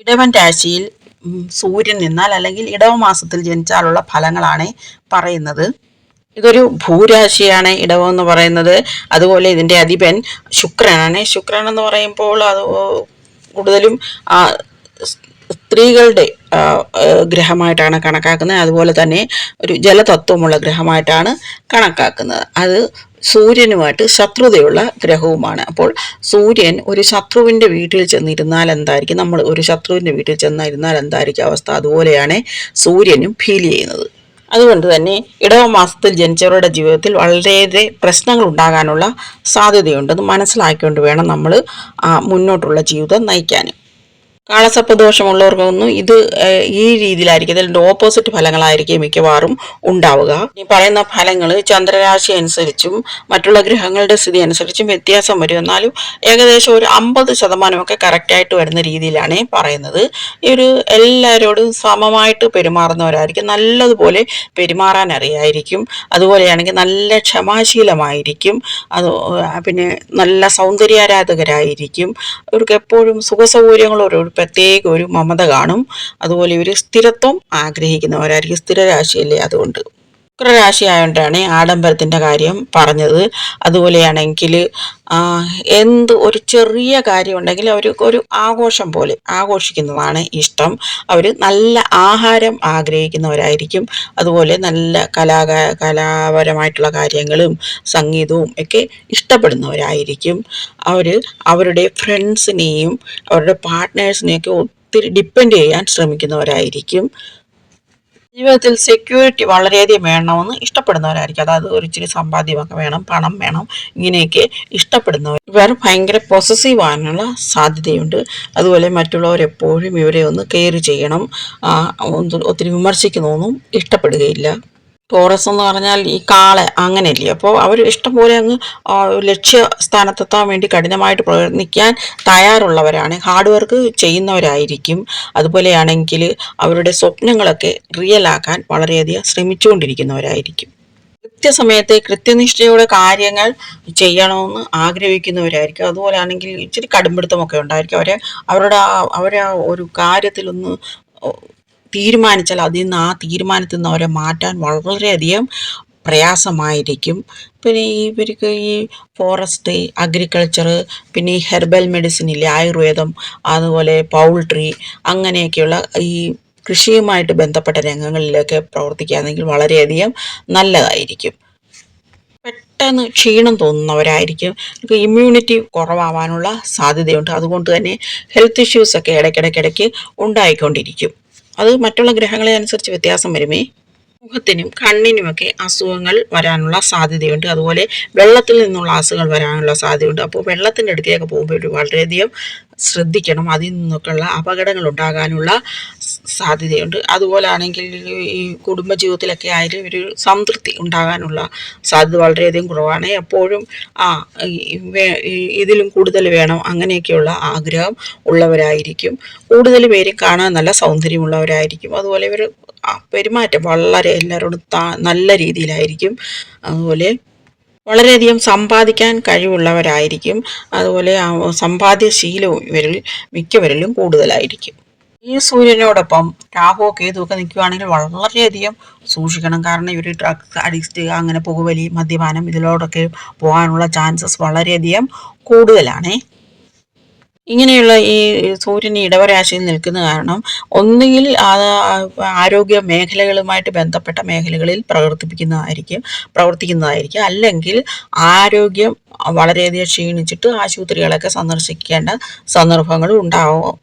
ഇടവൻ രാശിയിൽ സൂര്യൻ നിന്നാൽ അല്ലെങ്കിൽ ഇടവ മാസത്തിൽ ജനിച്ചാലുള്ള ഫലങ്ങളാണ് പറയുന്നത്. ഇതൊരു ഭൂരാശിയാണ് ഇടവം എന്ന് പറയുന്നത്. അതുപോലെ ഇതിന്റെ അധിപൻ ശുക്രനാണ്. ശുക്രൻ എന്ന് പറയുമ്പോൾ അത് കൂടുതലും സ്ത്രീകളുടെ ഗ്രഹമായിട്ടാണ് കണക്കാക്കുന്നത്. അതുപോലെ തന്നെ ഒരു ജലതത്വമുള്ള ഗ്രഹമായിട്ടാണ് കണക്കാക്കുന്നത്. അത് സൂര്യനുമായിട്ട് ശത്രുതയുള്ള ഗ്രഹവുമാണ്. അപ്പോൾ സൂര്യൻ ഒരു ശത്രുവിന്റെ വീട്ടിൽ ചെന്നിരുന്നാൽ എന്തായിരിക്കും? നമ്മൾ ഒരു ശത്രുവിന്റെ വീട്ടിൽ ചെന്നിരുന്നാൽ എന്തായിരിക്കും അവസ്ഥ? അതുപോലെയാണ് സൂര്യനും ഫീൽ ചെയ്യുന്നത്. അതുകൊണ്ട് തന്നെ ഇടവ മാസത്തിൽ ജനിച്ചവരുടെ ജീവിതത്തിൽ വളരെയേറെ പ്രശ്നങ്ങൾ ഉണ്ടാകാനുള്ള സാധ്യതയുണ്ടെന്ന് മനസ്സിലാക്കിക്കൊണ്ട് വേണം നമ്മൾ മുന്നോട്ടുള്ള ജീവിതം നയിക്കാൻ കാളസർപ്പദോഷമുള്ളവർക്കൊന്നും ഇത് ഈ രീതിയിലായിരിക്കും. അതിന്റെ ഓപ്പോസിറ്റ് ഫലങ്ങളായിരിക്കും മിക്കവാറും ഉണ്ടാവുക. ഈ പറയുന്ന ഫലങ്ങൾ ചന്ദ്രരാശി അനുസരിച്ചും മറ്റുള്ള ഗ്രഹങ്ങളുടെ സ്ഥിതി അനുസരിച്ചും വ്യത്യാസം വരും. എന്നാലും ഏകദേശം ഒരു അമ്പത് ശതമാനമൊക്കെ കറക്റ്റായിട്ട് വരുന്ന രീതിയിലാണ് പറയുന്നത്. ഈ ഒരു എല്ലാവരോടും സമമായിട്ട് പെരുമാറുന്നവരായിരിക്കും. നല്ലതുപോലെ പെരുമാറാൻ അറിയായിരിക്കും. അതുപോലെയാണെങ്കിൽ നല്ല ക്ഷമാശീലമായിരിക്കും. അത് പിന്നെ നല്ല സൗന്ദര്യാരാധകരായിരിക്കും. അവർക്ക് എപ്പോഴും സുഖസൗകര്യങ്ങളോട് പ്രത്യേക ഒരു മമത കാണും. അതുപോലെ ഇവർ സ്ഥിരത്വം ആഗ്രഹിക്കുന്നവരായിരിക്കും. സ്ഥിരരാശിയല്ലേ അതുകൊണ്ട്. ശുക്രരാശി ആയതുകൊണ്ടാണ് ആഡംബരത്തിന്റെ കാര്യം പറഞ്ഞത്. അതുപോലെയാണെങ്കിൽ എന്ത് ഒരു ചെറിയ കാര്യമുണ്ടെങ്കിൽ അവർ ഒരു ആഘോഷം പോലെ ആഘോഷിക്കുന്നതാണ് ഇഷ്ടം. അവർ നല്ല ആഹാരം ആഗ്രഹിക്കുന്നവരായിരിക്കും. അതുപോലെ നല്ല കലാ കലാപരമായിട്ടുള്ള കാര്യങ്ങളും സംഗീതവും ഒക്കെ ഇഷ്ടപ്പെടുന്നവരായിരിക്കും. അവർ അവരുടെ ഫ്രണ്ട്സിനെയും അവരുടെ പാർട്ട്നേഴ്സിനെയൊക്കെ ഒത്തിരി ഡിപ്പെൻഡ് ചെയ്യാൻ ശ്രമിക്കുന്നവരായിരിക്കും. ജീവിതത്തിൽ സെക്യൂരിറ്റി വളരെയധികം വേണമെന്ന് ഇഷ്ടപ്പെടുന്നവരായിരിക്കും. അതായത് ഒരു ഇച്ചിരി സമ്പാദ്യമൊക്കെ വേണം പണം വേണം ഇങ്ങനെയൊക്കെ ഇഷ്ടപ്പെടുന്നവർ. ഇവർ ഭയങ്കര പൊസസീവ് ആകാനുള്ള സാധ്യതയുണ്ട്. അതുപോലെ മറ്റുള്ളവരെപ്പോഴും ഇവരെ ഒന്ന് കെയർ ചെയ്യണം. ഒത്തിരി വിമർശിക്കുന്നതൊന്നും ഇഷ്ടപ്പെടുകയില്ല. ടോറസ് എന്ന് പറഞ്ഞാൽ ഈ കാള അങ്ങനെയല്ലേ? അപ്പോൾ അവർ ഇഷ്ടംപോലെ അങ്ങ് ലക്ഷ്യ സ്ഥാനത്തെത്താൻ വേണ്ടി കഠിനമായിട്ട് പ്രയത്നിക്കാൻ തയ്യാറുള്ളവരാണ്. Hard work ചെയ്യുന്നവരായിരിക്കും. അതുപോലെയാണെങ്കിൽ അവരുടെ സ്വപ്നങ്ങളൊക്കെ റിയലാക്കാൻ വളരെയധികം ശ്രമിച്ചുകൊണ്ടിരിക്കുന്നവരായിരിക്കും. കൃത്യസമയത്ത് കൃത്യനിഷ്ഠയോടെ കാര്യങ്ങൾ ചെയ്യണമെന്ന് ആഗ്രഹിക്കുന്നവരായിരിക്കും. അതുപോലെ ആണെങ്കിൽ ഇച്ചിരി കടുംപിടുത്തമൊക്കെ ഉണ്ടായിരിക്കും. അവരെ അവരുടെ അവരെ ഒരു കാര്യത്തിലൊന്ന് തീരുമാനിച്ചാൽ അതിൽ നിന്ന് ആ തീരുമാനത്തിൽ നിന്ന് അവരെ മാറ്റാൻ വളരെയധികം പ്രയാസമായിരിക്കും. പിന്നെ ഇവർക്ക് ഈ ഫോറസ്റ്റ് അഗ്രികൾച്ചർ പിന്നെ ഈ ഹെർബൽ മെഡിസിൻ ഇല്ലേ ആയുർവേദം അതുപോലെ പൗൾട്രി അങ്ങനെയൊക്കെയുള്ള ഈ കൃഷിയുമായിട്ട് ബന്ധപ്പെട്ട രംഗങ്ങളിലൊക്കെ പ്രവർത്തിക്കുകയാണെങ്കിൽ വളരെയധികം നല്ലതായിരിക്കും. പെട്ടെന്ന് ക്ഷീണം തോന്നുന്നവരായിരിക്കും. ഇമ്മ്യൂണിറ്റി കുറവാവാനുള്ള സാധ്യതയുണ്ട്. അതുകൊണ്ട് തന്നെ ഹെൽത്ത് ഇഷ്യൂസൊക്കെ ഇടയ്ക്കിടയ്ക്കിടയ്ക്ക് ഉണ്ടായിക്കൊണ്ടിരിക്കും. അത് മറ്റുള്ള ഗ്രഹങ്ങളെ അനുസരിച്ച് വ്യത്യാസം വരുമേ? മുഖത്തിനും കണ്ണിനുമൊക്കെ അസുഖങ്ങൾ വരാനുള്ള സാധ്യതയുണ്ട്. അതുപോലെ വെള്ളത്തിൽ നിന്നുള്ള അസുഖങ്ങൾ വരാനുള്ള സാധ്യതയുണ്ട്. അപ്പോൾ വെള്ളത്തിന്റെ അടുത്തേക്ക് പോകുമ്പോൾ വളരെയധികം ശ്രദ്ധിക്കണം. അതിൽ നിന്നൊക്കെയുള്ള അപകടങ്ങൾ ഉണ്ടാകാനുള്ള സാധ്യതയുണ്ട്. അതുപോലെ ആണെങ്കിൽ ഈ കുടുംബജീവിതത്തിലൊക്കെ ആയാലും ഒരു സംതൃപ്തി ഉണ്ടാകാനുള്ള സാധ്യത വളരെയധികം കുറവാണ്. എപ്പോഴും ആ ഇതിലും കൂടുതൽ വേണം അങ്ങനെയൊക്കെയുള്ള ആഗ്രഹം ഉള്ളവരായിരിക്കും. കൂടുതൽ പേരും കാണാൻ നല്ല സൗന്ദര്യമുള്ളവരായിരിക്കും. അതുപോലെ ഇവർ പെരുമാറ്റം വളരെ എല്ലാവരോടും നല്ല രീതിയിലായിരിക്കും. അതുപോലെ വളരെയധികം സമ്പാദിക്കാൻ കഴിവുള്ളവരായിരിക്കും. അതുപോലെ സമ്പാദ്യശീലവും ഇവരിൽ മിക്കവരിലും കൂടുതലായിരിക്കും. ഈ സൂര്യനോടൊപ്പം രാഹുവോ കേതുവൊക്കെ നിൽക്കുകയാണെങ്കിൽ വളരെയധികം സൂക്ഷിക്കണം. കാരണം ഇവർ ഡ്രഗ്സ് അഡിക്റ്റ് അങ്ങനെ പുകവലി മദ്യപാനം ഇതിലോടൊക്കെ പോകാനുള്ള ചാൻസസ് വളരെയധികം കൂടുതലാണേ. ഇങ്ങനെയുള്ള ഈ സൂര്യൻ ഇടവരാശിയിൽ നിൽക്കുന്ന കാരണം ഒന്നുകിൽ ആരോഗ്യ മേഖലകളുമായിട്ട് ബന്ധപ്പെട്ട മേഖലകളിൽ പ്രവർത്തിപ്പിക്കുന്നതായിരിക്കും പ്രവർത്തിക്കുന്നതായിരിക്കും. അല്ലെങ്കിൽ ആരോഗ്യം വളരെയധികം ക്ഷീണിച്ചിട്ട് ആശുപത്രികളൊക്കെ സന്ദർശിക്കേണ്ട സന്ദർഭങ്ങളും ഉണ്ടാവും.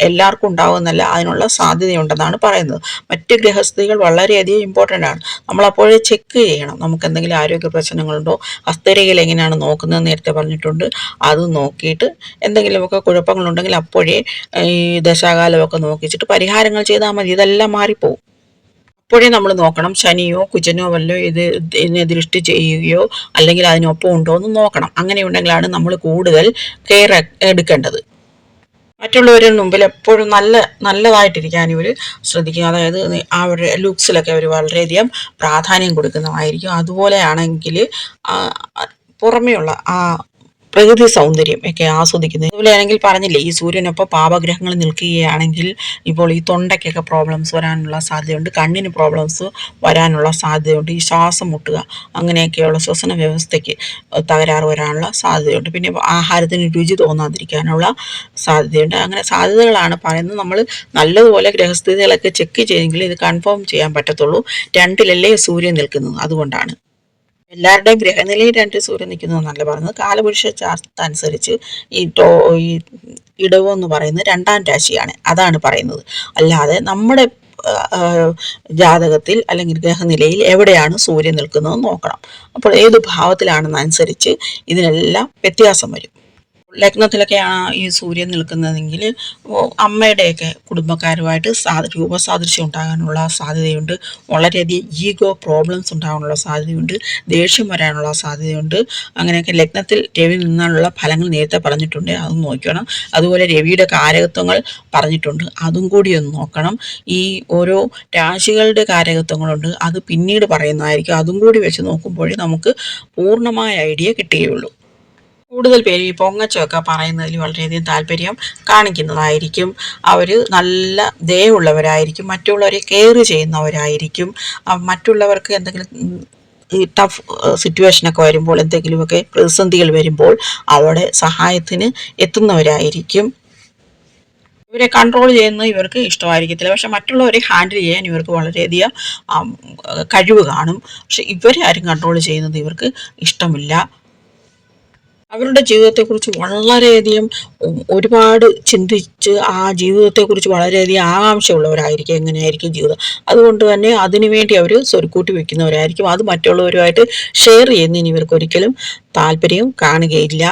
എല്ലാവർക്കും ഉണ്ടാവുമെന്നല്ല അതിനുള്ള സാധ്യതയുണ്ടെന്നാണ് പറയുന്നത്. മറ്റ് ഗ്രഹസ്ഥിതികൾ വളരെയധികം ഇമ്പോർട്ടന്റ് ആണ്. നമ്മൾ അപ്പോഴേ ചെക്ക് ചെയ്യണം. നമുക്ക് എന്തെങ്കിലും ആരോഗ്യ പ്രശ്നങ്ങളുണ്ടോ? ഹസ്തരേഖയിൽ എങ്ങനെയാണ് നോക്കുന്നത് നേരത്തെ പറഞ്ഞിട്ടുണ്ട്. അത് നോക്കിയിട്ട് എന്തെങ്കിലുമൊക്കെ കുഴപ്പങ്ങളുണ്ടെങ്കിൽ അപ്പോഴേ ഈ ദശാകാലമൊക്കെ നോക്കിച്ചിട്ട് പരിഹാരങ്ങൾ ചെയ്താൽ മതി. ഇതെല്ലാം മാറിപ്പോവും. അപ്പോഴേ നമ്മൾ നോക്കണം. ശനിയോ കുജനോ വല്ലോ ഇത് ഇതിനെ ദൃഷ്ടി ചെയ്യുകയോ അല്ലെങ്കിൽ അതിനൊപ്പം ഉണ്ടോ എന്ന് നോക്കണം. അങ്ങനെയുണ്ടെങ്കിലാണ് നമ്മൾ കൂടുതൽ കെയർ എടുക്കേണ്ടത്. മറ്റുള്ളവരുടെ മുമ്പിൽ എപ്പോഴും നല്ല നല്ലതായിട്ടിരിക്കാൻ ഇവർ ശ്രദ്ധിക്കുക അതായത് അവരുടെ ലുക്സിലൊക്കെ അവർ വളരെയധികം പ്രാധാന്യം കൊടുക്കുന്നതായിരിക്കും. അതുപോലെയാണെങ്കിൽ പുറമേയുള്ള ആ പ്രകൃതി സൗന്ദര്യം ഒക്കെ ആസ്വദിക്കുന്നത്. അതുപോലെയാണെങ്കിൽ പറഞ്ഞില്ലേ ഈ സൂര്യനൊപ്പം പാപഗ്രഹങ്ങൾ നിൽക്കുകയാണെങ്കിൽ ഇപ്പോൾ ഈ തൊണ്ടയ്ക്കൊക്കെ പ്രോബ്ലംസ് വരാനുള്ള സാധ്യതയുണ്ട് കണ്ണിന് പ്രോബ്ലംസ് വരാനുള്ള സാധ്യതയുണ്ട് ഈ ശ്വാസം മുട്ടുക അങ്ങനെയൊക്കെയുള്ള ശ്വസന വ്യവസ്ഥയ്ക്ക് തകരാറ് വരാനുള്ള സാധ്യതയുണ്ട്. പിന്നെ ആഹാരത്തിന് രുചി തോന്നാതിരിക്കാനുള്ള സാധ്യതയുണ്ട്. അങ്ങനെ സാധ്യതകളാണ് പറയുന്നത്. നമ്മൾ നല്ലതുപോലെ ഗ്രഹസ്ഥിതികളൊക്കെ ചെക്ക് ചെയ്തെങ്കിൽ ഇത് കൺഫേം ചെയ്യാൻ പറ്റത്തുള്ളൂ. രണ്ടിലല്ലേ സൂര്യൻ നിൽക്കുന്നത്. അതുകൊണ്ടാണ്. എല്ലാവരുടെയും ഗ്രഹനിലയിൽ രണ്ട് സൂര്യൻ നിൽക്കുന്നു എന്നല്ല പറയുന്നത്. കാലപുരുഷ ചാർത്തനുസരിച്ച് ഈ ടോ ഈ ഇടവ് എന്ന് പറയുന്നത് രണ്ടാം രാശിയാണ്. അതാണ് പറയുന്നത്. അല്ലാതെ നമ്മുടെ ജാതകത്തിൽ അല്ലെങ്കിൽ ഗ്രഹനിലയിൽ എവിടെയാണ് സൂര്യൻ നിൽക്കുന്നത് നോക്കണം. അപ്പോൾ ഏത് ഭാവത്തിലാണെന്നനുസരിച്ച് ഇതിനെല്ലാം വ്യത്യാസം വരും. ലഗ്നത്തിലൊക്കെയാണ് ഈ സൂര്യൻ നിൽക്കുന്നതെങ്കിൽ അമ്മയുടെയൊക്കെ കുടുംബക്കാരുമായിട്ട് സാ രൂപസാദൃശ്യം ഉണ്ടാകാനുള്ള സാധ്യതയുണ്ട്. വളരെയധികം ഈഗോ പ്രോബ്ലംസ് ഉണ്ടാകാനുള്ള സാധ്യതയുണ്ട്. ദേഷ്യം വരാനുള്ള സാധ്യതയുണ്ട്. അങ്ങനെയൊക്കെ ലഗ്നത്തിൽ രവി നിന്നാലുള്ള ഫലങ്ങൾ നേരത്തെ പറഞ്ഞിട്ടുണ്ട്. അത് നോക്കണം. അതുപോലെ രവിയുടെ കാരകത്വങ്ങൾ പറഞ്ഞിട്ടുണ്ട്. അതും കൂടി ഒന്ന് നോക്കണം. ഈ ഓരോ രാശികളുടെ കാരകത്വങ്ങളുണ്ട്. അത് പിന്നീട് പറയുന്നതായിരിക്കും. അതും കൂടി വെച്ച് നോക്കുമ്പോഴേ നമുക്ക് പൂർണമായ ഐഡിയ കിട്ടുകയുള്ളൂ. കൂടുതൽ പേര് ഈ പൊങ്ങച്ചമൊക്കെ പറയുന്നതിൽ വളരെയധികം താല്പര്യം കാണിക്കുന്നതായിരിക്കും. അവർ നല്ല ദയുള്ളവരായിരിക്കും മറ്റുള്ളവരെ കെയർ ചെയ്യുന്നവരായിരിക്കും. മറ്റുള്ളവർക്ക് എന്തെങ്കിലും ടഫ് സിറ്റുവേഷനൊക്കെ വരുമ്പോൾ എന്തെങ്കിലുമൊക്കെ പ്രതിസന്ധികൾ വരുമ്പോൾ അവരുടെ സഹായത്തിന് എത്തുന്നവരായിരിക്കും. ഇവരെ കൺട്രോൾ ചെയ്യുന്നത് ഇവർക്ക് ഇഷ്ടമായിരിക്കത്തില്ല. പക്ഷെ മറ്റുള്ളവരെ ഹാൻഡിൽ ചെയ്യാൻ ഇവർക്ക് വളരെയധികം കഴിവ് കാണും. പക്ഷെ ഇവരെ ആരും കൺട്രോൾ ചെയ്യുന്നത് ഇവർക്ക് ഇഷ്ടമില്ല. അവരുടെ ജീവിതത്തെക്കുറിച്ച് വളരെയധികം ഒരുപാട് ചിന്തിച്ച് ആ ജീവിതത്തെക്കുറിച്ച് വളരെയധികം ആകാംക്ഷയുള്ളവരായിരിക്കും എങ്ങനെയായിരിക്കും ജീവിതം. അതുകൊണ്ട് തന്നെ അതിനുവേണ്ടി അവർ സ്വരുക്കൂട്ടി വെക്കുന്നവരായിരിക്കും. അത് മറ്റുള്ളവരുമായിട്ട് ഷെയർ ചെയ്യുന്നതിന് ഇവർക്ക് ഒരിക്കലും താല്പര്യം കാണുകയില്ല.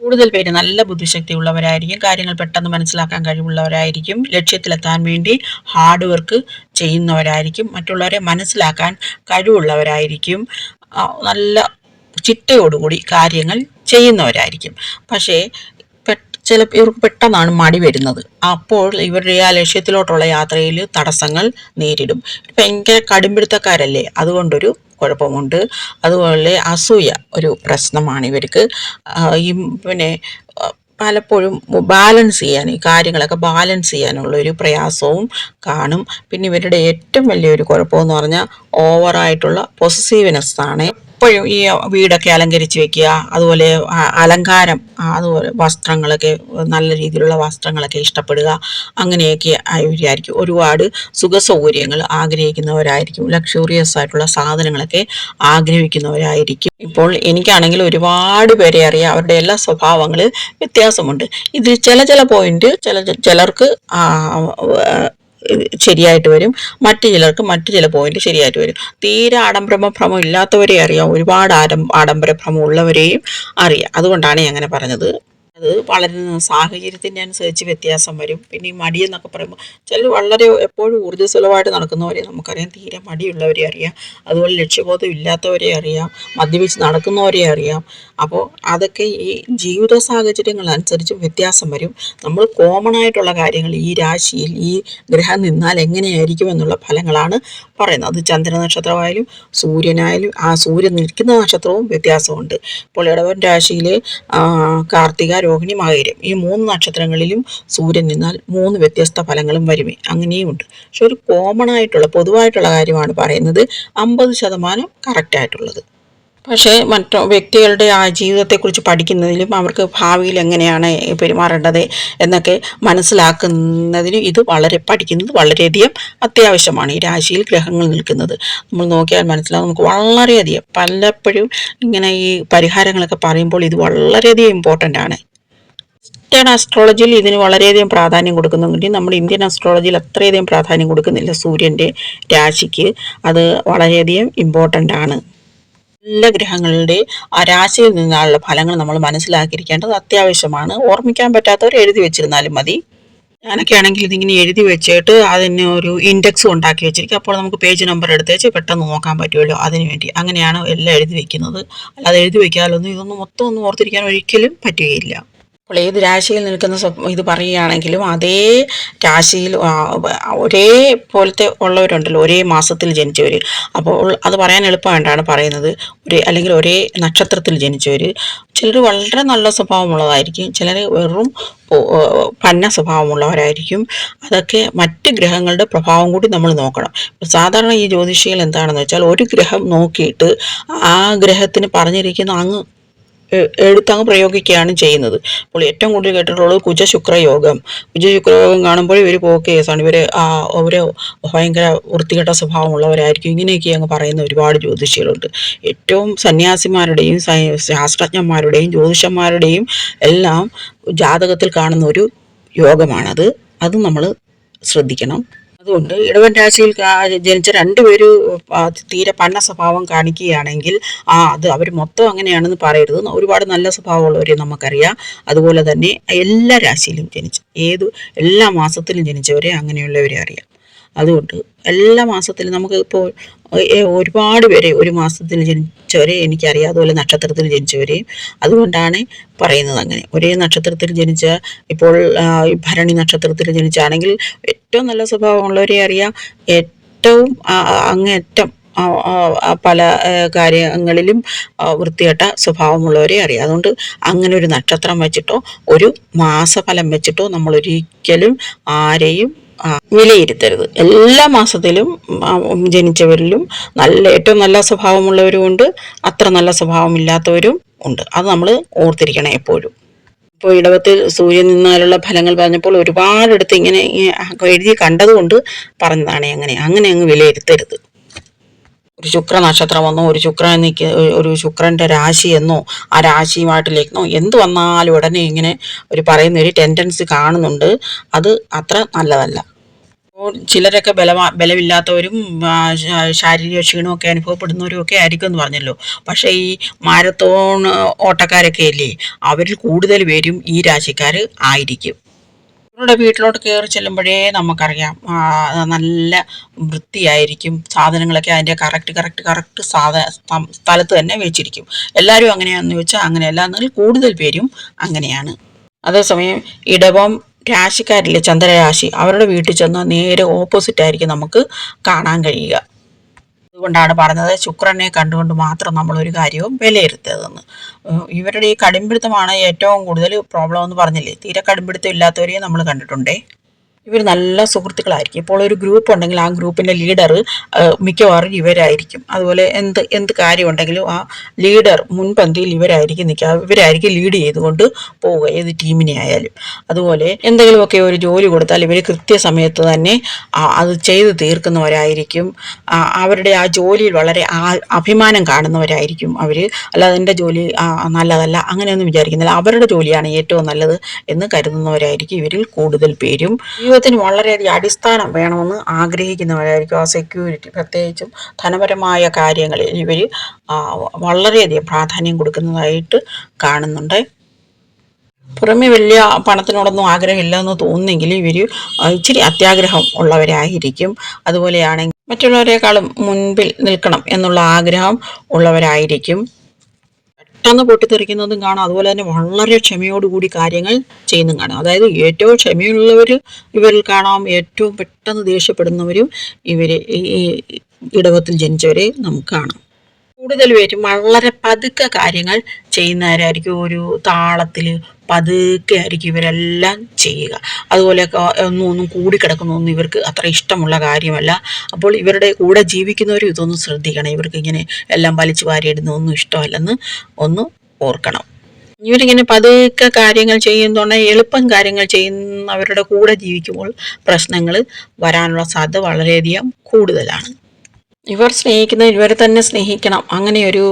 കൂടുതൽ പേര് നല്ല ബുദ്ധിശക്തി ഉള്ളവരായിരിക്കും കാര്യങ്ങൾ പെട്ടെന്ന് മനസ്സിലാക്കാൻ കഴിവുള്ളവരായിരിക്കും ലക്ഷ്യത്തിലെത്താൻ വേണ്ടി ഹാർഡ് വർക്ക് ചെയ്യുന്നവരായിരിക്കും മറ്റുള്ളവരെ മനസ്സിലാക്കാൻ കഴിവുള്ളവരായിരിക്കും. നല്ല ചിട്ടയോടുകൂടി കാര്യങ്ങൾ ചെയ്യുന്നവരായിരിക്കും. പക്ഷേ ചില ഇവർക്ക് പെട്ടെന്നാണ് മടി വരുന്നത്. അപ്പോൾ ഇവരുടെ ആ ലക്ഷ്യത്തിലോട്ടുള്ള യാത്രയിൽ തടസ്സങ്ങൾ നേരിടും. ഭയങ്കര കടുംപിടുത്തക്കാരല്ലേ? അതുകൊണ്ടൊരു കുഴപ്പമുണ്ട്. അതുപോലെ അസൂയ ഒരു പ്രശ്നമാണ് ഇവർക്ക്. ഈ പിന്നെ പലപ്പോഴും ബാലൻസ് ചെയ്യാൻ ഈ കാര്യങ്ങളൊക്കെ ബാലൻസ് ചെയ്യാനുള്ള ഒരു പ്രയാസവും കാണും. പിന്നെ ഇവരുടെ ഏറ്റവും വലിയൊരു കുഴപ്പമെന്ന് പറഞ്ഞാൽ ഓവറായിട്ടുള്ള പൊസസീവ്നെസ് ആണ്. എപ്പോഴും ഈ വീടൊക്കെ അലങ്കരിച്ച് വെക്കുക അതുപോലെ അലങ്കാരം അതുപോലെ വസ്ത്രങ്ങളൊക്കെ നല്ല രീതിയിലുള്ള വസ്ത്രങ്ങളൊക്കെ ഇഷ്ടപ്പെടുക അങ്ങനെയൊക്കെ ആയിരിക്കും ഒരുപാട് സുഖസൗകര്യങ്ങൾ ആഗ്രഹിക്കുന്നവരായിരിക്കും ലക്ഷൂറിയസ് ആയിട്ടുള്ള സാധനങ്ങളൊക്കെ ആഗ്രഹിക്കുന്നവരായിരിക്കും. ഇപ്പോൾ എനിക്കാണെങ്കിൽ ഒരുപാട് പേരെ അറിയാം അവരുടെ എല്ലാ സ്വഭാവങ്ങൾ വ്യത്യാസമുണ്ട്. ഇത് ചില ചില പോയിന്റ് ചില ചിലർക്ക് ശരിയായിട്ട് വരും. മറ്റു ചിലർക്ക് മറ്റു ചില പോയിന്റ് ശരിയായിട്ട് വരും. തീരെ ആഡംബര ഭ്രമം ഇല്ലാത്തവരെ അറിയാം. ഒരുപാട് ആഡം ആഡംബര ഭ്രമം ഉള്ളവരെയും അറിയാം. അതുകൊണ്ടാണ് ഞാൻ അങ്ങനെ പറഞ്ഞത്. അത് വളരുന്ന സാഹചര്യത്തിന്റെ അനുസരിച്ച് വ്യത്യാസം വരും. പിന്നെ ഈ മടിയെന്നൊക്കെ പറയുമ്പോൾ ചിലർ വളരെ എപ്പോഴും ഊർജസ്വലമായിട്ട് നടക്കുന്നവരെ നമുക്കറിയാം. തീരെ മടിയുള്ളവരെ അറിയാം. അതുപോലെ ലക്ഷ്യബോധം ഇല്ലാത്തവരെ അറിയാം. മദ്യപിച്ച് നടക്കുന്നവരെ അറിയാം. അപ്പോൾ അതൊക്കെ ഈ ജീവിത സാഹചര്യങ്ങൾ അനുസരിച്ച് വ്യത്യാസം വരും. നമ്മൾ കോമൺ ആയിട്ടുള്ള കാര്യങ്ങൾ ഈ രാശിയിൽ ഈ ഗ്രഹം നിന്നാൽ എങ്ങനെയായിരിക്കും എന്നുള്ള ഫലങ്ങളാണ് പറയുന്നത്. അത് ചന്ദ്ര നക്ഷത്രമായാലും സൂര്യനായാലും ആ സൂര്യൻ നിൽക്കുന്ന നക്ഷത്രവും വ്യത്യാസമുണ്ട്. ഇപ്പോൾ ഇടവൻ രാശിയിൽ കാർത്തിക രോഹിണി ഈ മൂന്ന് നക്ഷത്രങ്ങളിലും സൂര്യൻ നിന്നാൽ മൂന്ന് വ്യത്യസ്ത ഫലങ്ങളും വരുമേ. അങ്ങനെയുമുണ്ട്. പക്ഷെ ഒരു കോമൺ ആയിട്ടുള്ള പൊതുവായിട്ടുള്ള കാര്യമാണ് പറയുന്നത് അമ്പത് ശതമാനം കറക്റ്റായിട്ടുള്ളത് പക്ഷേ മറ്റു വ്യക്തികളുടെ ആ ജീവിതത്തെക്കുറിച്ച് പഠിക്കുന്നതിലും അവർക്ക് ഭാവിയിൽ എങ്ങനെയാണ് പെരുമാറേണ്ടത് എന്നൊക്കെ മനസ്സിലാക്കുന്നതിനും ഇത് വളരെ പഠിക്കുന്നത് വളരെയധികം അത്യാവശ്യമാണ് ഈ രാശിയിൽ ഗ്രഹങ്ങൾ നിൽക്കുന്നത്. നമ്മൾ നോക്കിയാൽ മനസ്സിലാവും നമുക്ക് വളരെയധികം പലപ്പോഴും ഇങ്ങനെ ഈ പരിഹാരങ്ങളൊക്കെ പറയുമ്പോൾ ഇത് വളരെയധികം ഇമ്പോർട്ടന്റ് ആണ്. വെസ്റ്റേൺ ആസ്ട്രോളജിയിൽ ഇതിന് വളരെയധികം പ്രാധാന്യം കൊടുക്കുന്നുണ്ടെങ്കിൽ നമ്മുടെ ഇന്ത്യൻ ആസ്ട്രോളജിയിൽ അത്രയധികം പ്രാധാന്യം കൊടുക്കുന്നില്ല സൂര്യന്റെ രാശിക്ക്. അത് വളരെയധികം ഇമ്പോർട്ടന്റ് ആണ്. എല്ലാ ഗ്രഹങ്ങളുടെ ആ രാശിയിൽ നിന്നുള്ള ഫലങ്ങൾ നമ്മൾ മനസ്സിലാക്കിയിരിക്കേണ്ടത് അത്യാവശ്യമാണ്. ഓർമ്മിക്കാൻ പറ്റാത്തവർ എഴുതി വെച്ചിരുന്നാലും മതി. ഞാനൊക്കെ ആണെങ്കിൽ ഇതിങ്ങനെ എഴുതി വെച്ചിട്ട് അതിന് ഒരു ഇൻഡെക്സ് ഉണ്ടാക്കി വെച്ചിരിക്കും. അപ്പോൾ നമുക്ക് പേജ് നമ്പർ എടുത്ത് വെച്ച് പെട്ടെന്ന് നോക്കാൻ പറ്റുമല്ലോ അതിന് വേണ്ടി. അങ്ങനെയാണ് എല്ലാം എഴുതി വെക്കുന്നത്. അല്ലാതെ എഴുതി വെക്കാലൊന്നും ഇതൊന്നും മൊത്തം ഒന്നും ഓർത്തിരിക്കാൻ ഒരിക്കലും പറ്റുകയില്ല. അപ്പോൾ ഏത് രാശിയിൽ നിൽക്കുന്ന ഇത് പറയുകയാണെങ്കിലും അതേ രാശിയിൽ ഒരേ പോലത്തെ ഉള്ളവരുണ്ടല്ലോ ഒരേ മാസത്തിൽ ജനിച്ചവർ അപ്പോൾ അത് പറയാൻ എളുപ്പമായിട്ടാണ് പറയുന്നത്. ഒരേ അല്ലെങ്കിൽ ഒരേ നക്ഷത്രത്തിൽ ജനിച്ചവർ ചിലർ വളരെ നല്ല സ്വഭാവമുള്ളതായിരിക്കും. ചിലർ വെറും പന്ന സ്വഭാവമുള്ളവരായിരിക്കും. അതൊക്കെ മറ്റ് ഗ്രഹങ്ങളുടെ പ്രഭാവം കൂടി നമ്മൾ നോക്കണം. സാധാരണ ഈ ജ്യോതിഷികൾ എന്താണെന്ന് വെച്ചാൽ ഒരു ഗ്രഹം നോക്കിയിട്ട് ആ ഗ്രഹത്തിന് പറഞ്ഞിരിക്കുന്ന അങ്ങ് എടുത്തങ്ങ് പ്രയോഗിക്കുകയാണ് ചെയ്യുന്നത്. അപ്പോൾ ഏറ്റവും കൂടുതൽ കേട്ടിട്ടുള്ളത് കുജശുക്രയോഗം കുജശുക്രയോഗം കാണുമ്പോൾ ഇവർ പോക്ക് കേസാണ് ഇവർ അവർ ഭയങ്കര വൃത്തികെട്ട സ്വഭാവമുള്ളവരായിരിക്കും. ഇങ്ങനെയൊക്കെ അങ്ങ് പറയുന്ന ഒരുപാട് ജ്യോതിഷികളുണ്ട്. ഏറ്റവും സന്യാസിമാരുടെയും ശാസ്ത്രജ്ഞന്മാരുടെയും ജ്യോതിഷന്മാരുടെയും എല്ലാം ജാതകത്തിൽ കാണുന്ന ഒരു യോഗമാണത് അത് നമ്മൾ ശ്രദ്ധിക്കണം. അതുകൊണ്ട് ഇടവൻ രാശിയിൽ ജനിച്ച രണ്ടുപേര് തീരെ പന്ന സ്വഭാവം കാണിക്കുകയാണെങ്കിൽ ആ അത് അവർ മൊത്തം അങ്ങനെയാണെന്ന് പറയരുത്. ഒരുപാട് നല്ല സ്വഭാവമുള്ളവരെ നമുക്കറിയാം. അതുപോലെ തന്നെ എല്ലാ രാശിയിലും ജനിച്ച. ഏത് എല്ലാ മാസത്തിലും ജനിച്ചവരെ അങ്ങനെയുള്ളവരെ അറിയാം. അതുകൊണ്ട് എല്ലാ മാസത്തിലും നമുക്ക് ഇപ്പോൾ ഒരുപാട് പേരെ ഒരു മാസത്തിൽ ജനിച്ചവരെ എനിക്കറിയാം. അതുപോലെ നക്ഷത്രത്തിൽ ജനിച്ചവരെയും. അതുകൊണ്ടാണ് പറയുന്നത് അങ്ങനെ. ഒരേ നക്ഷത്രത്തിൽ ജനിച്ച ഇപ്പോൾ ഭരണി നക്ഷത്രത്തിൽ ജനിച്ചാണെങ്കിൽ ഏറ്റവും നല്ല സ്വഭാവമുള്ളവരെ അറിയാം. ഏറ്റവും അങ്ങേറ്റം പല കാര്യങ്ങളിലും വൃത്തികെട്ട സ്വഭാവമുള്ളവരെ അറിയാം. അതുകൊണ്ട് അങ്ങനെ ഒരു നക്ഷത്രം വെച്ചിട്ടോ ഒരു മാസഫലം വെച്ചിട്ടോ നമ്മൾ ഒരിക്കലും ആരെയും വിലയിരുത്തരുത്. എല്ലാ മാസത്തിലും ജനിച്ചവരിലും നല്ല ഏറ്റവും നല്ല സ്വഭാവമുള്ളവരും ഉണ്ട് അത്ര നല്ല സ്വഭാവമില്ലാത്തവരും ഉണ്ട്. അത് നമ്മൾ ഓർത്തിരിക്കണം എപ്പോഴും. ഇപ്പോൾ ഇടവത്തിൽ സൂര്യൻ നിന്നാലുള്ള ഫലങ്ങൾ പറഞ്ഞപ്പോൾ ഒരുപാടെടുത്ത് ഇങ്ങനെ എഴുതി കണ്ടതുകൊണ്ട് പറഞ്ഞതാണ് അങ്ങനെ. അങ്ങനെ അങ്ങ് വിലയിരുത്തരുത്. ഒരു ശുക്ര നക്ഷത്രമെന്നോ ഒരു ശുക്രൻ നിൽക്ക ഒരു ശുക്രന്റെ രാശിയെന്നോ ആ രാശിയുമായിട്ടിലേക്കെന്നോ എന്ത് വന്നാലും ഉടനെ ഇങ്ങനെ ഒരു പറയുന്ന ഒരു ടെൻഡൻസി കാണുന്നുണ്ട്. അത് അത്ര നല്ലതല്ല. ചിലരൊക്കെ ബലമാ ബലമില്ലാത്തവരും ശാരീരിക ക്ഷീണമൊക്കെ അനുഭവപ്പെടുന്നവരും ഒക്കെ ആയിരിക്കും എന്ന് പറഞ്ഞല്ലോ. പക്ഷേ ഈ മാരത്തോൺ ഓട്ടക്കാരൊക്കെ ഇല്ലേ അവരിൽ കൂടുതൽ പേരും ഈ രാശിക്കാർ ആയിരിക്കും. അവരുടെ വീട്ടിലോട്ട് കയറി ചെല്ലുമ്പോഴേ നമുക്കറിയാം നല്ല വൃത്തിയായിരിക്കും സാധനങ്ങളൊക്കെ അതിന്റെ കറക്റ്റ് കറക്റ്റ് കറക്റ്റ് സാധ സ്ഥലത്ത് തന്നെ വെച്ചിരിക്കും. എല്ലാവരും അങ്ങനെയാണെന്ന് ചോദിച്ചാൽ അങ്ങനെയല്ല എന്നാൽ കൂടുതൽ പേരും അങ്ങനെയാണ്. അതേസമയം ഇടവം രാശിക്കാരില്ലേ ചന്ദ്രരാശി അവരുടെ വീട്ടിൽ ചെന്നാൽ നേരെ ഓപ്പോസിറ്റ് ആയിരിക്കും നമുക്ക് കാണാൻ കഴിയുക. അതുകൊണ്ടാണ് പറഞ്ഞത്. ശുക്രനെ കണ്ടുകൊണ്ട് മാത്രം നമ്മൾ ഒരു കാര്യവും വിലയിരുത്തരുതെന്ന്. ഇവരുടെ ഈ കടുംപിടുത്തമാണ് ഏറ്റവും കൂടുതൽ പ്രോബ്ലം എന്ന് പറഞ്ഞില്ലേ? തീരെ കടുംപിടുത്തം ഇല്ലാത്തവരെയും നമ്മൾ കണ്ടിട്ടുണ്ടേ? ഇവർ നല്ല സുഹൃത്തുക്കളായിരിക്കും. ഇപ്പോൾ ഒരു ഗ്രൂപ്പ് ഉണ്ടെങ്കിൽ ആ ഗ്രൂപ്പിന്റെ ലീഡർ മിക്കവാറും ഇവരായിരിക്കും. അതുപോലെ എന്ത് എന്ത് കാര്യം ഉണ്ടെങ്കിലും ആ ലീഡർ മുൻപന്തിയിൽ ഇവരായിരിക്കും നിൽക്കുക. ഇവരായിരിക്കും ലീഡ് ചെയ്തുകൊണ്ട് പോവുക ഏത് ടീമിനെ ആയാലും. അതുപോലെ എന്തെങ്കിലുമൊക്കെ ഒരു ജോലി കൊടുത്താൽ ഇവർ കൃത്യസമയത്ത് തന്നെ അത് ചെയ്ത് തീർക്കുന്നവരായിരിക്കും. അവരുടെ ആ ജോലിയിൽ വളരെ അഭിമാനം കാണുന്നവരായിരിക്കും അവർ അല്ലാതെ എന്റെ ജോലി നല്ലതല്ല അങ്ങനെയൊന്നും വിചാരിക്കുന്നില്ല. അവരുടെ ജോലിയാണ് ഏറ്റവും നല്ലത് എന്ന് കരുതുന്നവരായിരിക്കും ഇവരിൽ കൂടുതൽ പേരും. ജീവിതത്തിന് വളരെയധികം അടിസ്ഥാനം വേണമെന്ന് ആഗ്രഹിക്കുന്നവരായിരിക്കും ആ സെക്യൂരിറ്റി പ്രത്യേകിച്ചും ധനപരമായ കാര്യങ്ങളിൽ ഇവർ വളരെയധികം പ്രാധാന്യം കൊടുക്കുന്നതായിട്ട് കാണുന്നുണ്ട്. പുറമെ വലിയ പണത്തിനോടൊന്നും ആഗ്രഹമില്ല എന്ന് തോന്നുന്നെങ്കിൽ ഇവർ ഇച്ചിരി അത്യാഗ്രഹം ഉള്ളവരായിരിക്കും. അതുപോലെയാണെങ്കിൽ മറ്റുള്ളവരെക്കാളും മുൻപിൽ നിൽക്കണം എന്നുള്ള ആഗ്രഹം ഉള്ളവരായിരിക്കും. പെട്ടെന്ന് പൊട്ടിത്തെറിക്കുന്നതും കാണാം. അതുപോലെ തന്നെ വളരെ ക്ഷമയോടുകൂടി കാര്യങ്ങൾ ചെയ്യുന്നതും കാണാം. അതായത് ഏറ്റവും ക്ഷമയുള്ളവർ ഇവരിൽ കാണാം. ഏറ്റവും പെട്ടെന്ന് ദേഷ്യപ്പെടുന്നവരും ഇവർ ഈ ഇടവത്തിൽ ജനിച്ചവരെ നമുക്ക് കാണാം. കൂടുതൽ പേരും വളരെ പതുക്കെ കാര്യങ്ങൾ ചെയ്യുന്നവരായിരിക്കും. ഒരു താളത്തിൽ പതുക്കെ ആയിരിക്കും ഇവരെല്ലാം ചെയ്യുക. അതുപോലെ ഒന്നും ഒന്നും കൂടിക്കിടക്കുന്നൊന്നും ഇവർക്ക് അത്ര ഇഷ്ടമുള്ള കാര്യമല്ല. അപ്പോൾ ഇവരുടെ കൂടെ ജീവിക്കുന്നവരും ഇതൊന്നും ശ്രദ്ധിക്കണം. ഇവർക്ക് ഇങ്ങനെ എല്ലാം വലിച്ചു വാരിയിടുന്നൊന്നും ഇഷ്ടമല്ലെന്ന് ഒന്ന് ഓർക്കണം. ഇവരിങ്ങനെ പതുക്കെ കാര്യങ്ങൾ ചെയ്യുന്നതുകൊണ്ട് എളുപ്പം കാര്യങ്ങൾ ചെയ്യുന്നവരുടെ കൂടെ ജീവിക്കുമ്പോൾ പ്രശ്നങ്ങൾ വരാനുള്ള സാധ്യത വളരെയധികം കൂടുതലാണ്. ഇവർ സ്നേഹിക്കുന്ന ഇവരെ തന്നെ സ്നേഹിക്കണം. അങ്ങനെ ഒരു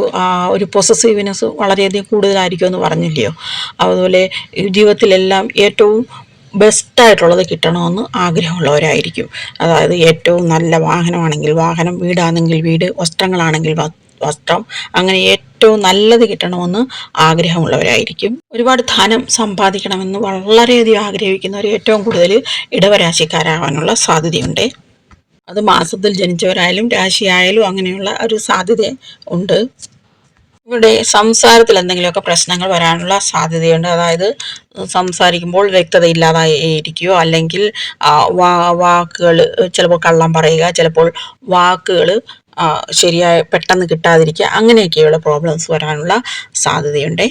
ഒരു പൊസസീവ്നെസ് വളരെയധികം കൂടുതലായിരിക്കും എന്ന് പറഞ്ഞില്ലയോ? അതുപോലെ ജീവിതത്തിലെല്ലാം ഏറ്റവും ബെസ്റ്റായിട്ടുള്ളത് കിട്ടണമെന്ന് ആഗ്രഹമുള്ളവരായിരിക്കും. അതായത് ഏറ്റവും നല്ല വാഹനമാണെങ്കിൽ വാഹനം വീടാണെങ്കിൽ വീട് വസ്ത്രങ്ങളാണെങ്കിൽ വസ്ത്രം അങ്ങനെ ഏറ്റവും നല്ലത് കിട്ടണമെന്ന് ആഗ്രഹമുള്ളവരായിരിക്കും. ഒരുപാട് ധനം സമ്പാദിക്കണമെന്ന് വളരെയധികം ആഗ്രഹിക്കുന്നവർ ഏറ്റവും കൂടുതൽ ഇടവരാശിക്കാരാവാനുള്ള സാധ്യതയുണ്ട്. അത് മാസത്തിൽ ജനിച്ചവരായാലും രാശിയായാലും അങ്ങനെയുള്ള ഒരു സാധ്യത ഉണ്ട്. ഇവിടെ സംസാരത്തിൽ എന്തെങ്കിലുമൊക്കെ പ്രശ്നങ്ങൾ വരാനുള്ള സാധ്യതയുണ്ട്. അതായത് സംസാരിക്കുമ്പോൾ വ്യക്തത ഇല്ലാതായിരിക്കുകയോ അല്ലെങ്കിൽ വാക്കുകൾ ചിലപ്പോൾ കള്ളം പറയുക ചിലപ്പോൾ വാക്കുകൾ ശരിയായ പെട്ടെന്ന് കിട്ടാതിരിക്കുക. അങ്ങനെയൊക്കെയുള്ള പ്രോബ്ലംസ് വരാനുള്ള സാധ്യതയുണ്ട്.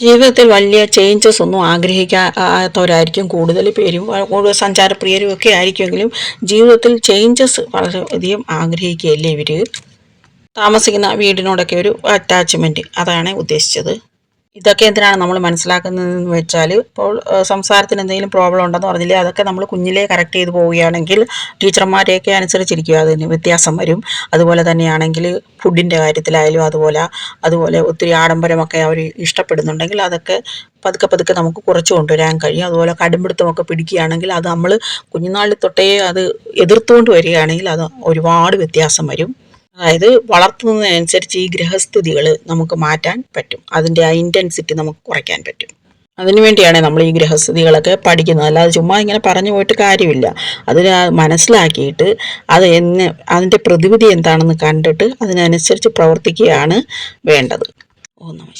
ജീവിതത്തിൽ വലിയ ചേഞ്ചസ് ഒന്നും ആഗ്രഹിക്കാത്തവരായിരിക്കും കൂടുതൽ പേരും കൂടുതൽ സഞ്ചാരപ്രിയരും ഒക്കെ ആയിരിക്കുമെങ്കിലും ജീവിതത്തിൽ ചേഞ്ചസ് വളരെ അധികം ആഗ്രഹിക്കുകയല്ലേ ഇവർ താമസിക്കുന്ന വീടിനോടൊക്കെ ഒരു അറ്റാച്ച്മെന്റ് അതാണ് ഉദ്ദേശിച്ചത്. ഇതൊക്കെ എന്തിനാണ് നമ്മൾ മനസ്സിലാക്കുന്നതെന്ന് വെച്ചാൽ ഇപ്പോൾ സംസാരത്തിന് എന്തെങ്കിലും പ്രോബ്ലം ഉണ്ടെന്ന് പറഞ്ഞില്ലേ അതൊക്കെ നമ്മൾ കുഞ്ഞിലേ കറക്റ്റ് ചെയ്ത് പോവുകയാണെങ്കിൽ ടീച്ചർമാരെയൊക്കെ അനുസരിച്ചിരിക്കുക അതിന് വ്യത്യാസം വരും. അതുപോലെ തന്നെയാണെങ്കിൽ ഫുഡിന്റെ കാര്യത്തിലായാലും അതുപോലെ അതുപോലെ ഒത്തിരി ആഡംബരമൊക്കെ അവർ ഇഷ്ടപ്പെടുന്നുണ്ടെങ്കിൽ അതൊക്കെ പതുക്കെ പതുക്കെ നമുക്ക് കുറച്ച് കൊണ്ടുവരാൻ കഴിയും. അതുപോലെ കടുംപിടുത്തമൊക്കെ പിടിക്കുകയാണെങ്കിൽ അത് നമ്മൾ കുഞ്ഞുനാളിൽ തൊട്ടേ അത് എതിർത്തുകൊണ്ട് വരികയാണെങ്കിൽ അത് ഒരുപാട് വ്യത്യാസം വരും. അതായത് വളർത്തുന്നതിനനുസരിച്ച് ഈ ഗ്രഹസ്ഥിതികൾ നമുക്ക് മാറ്റാൻ പറ്റും. അതിന്റെ ആ ഇന്റൻസിറ്റി നമുക്ക് കുറയ്ക്കാൻ പറ്റും. അതിനുവേണ്ടിയാണ് നമ്മൾ ഈ ഗ്രഹസ്ഥിതികളൊക്കെ പഠിക്കുന്നത്. അല്ലാതെ ചുമ്മാ ഇങ്ങനെ പറഞ്ഞു പോയിട്ട് കാര്യമില്ല. അതിന് മനസ്സിലാക്കിയിട്ട് അത് എന്ന് അതിന്റെ പ്രതിവിധി എന്താണെന്ന് കണ്ടിട്ട് അതിനനുസരിച്ച് പ്രവർത്തിക്കുകയാണ് വേണ്ടത്. ഓ നമ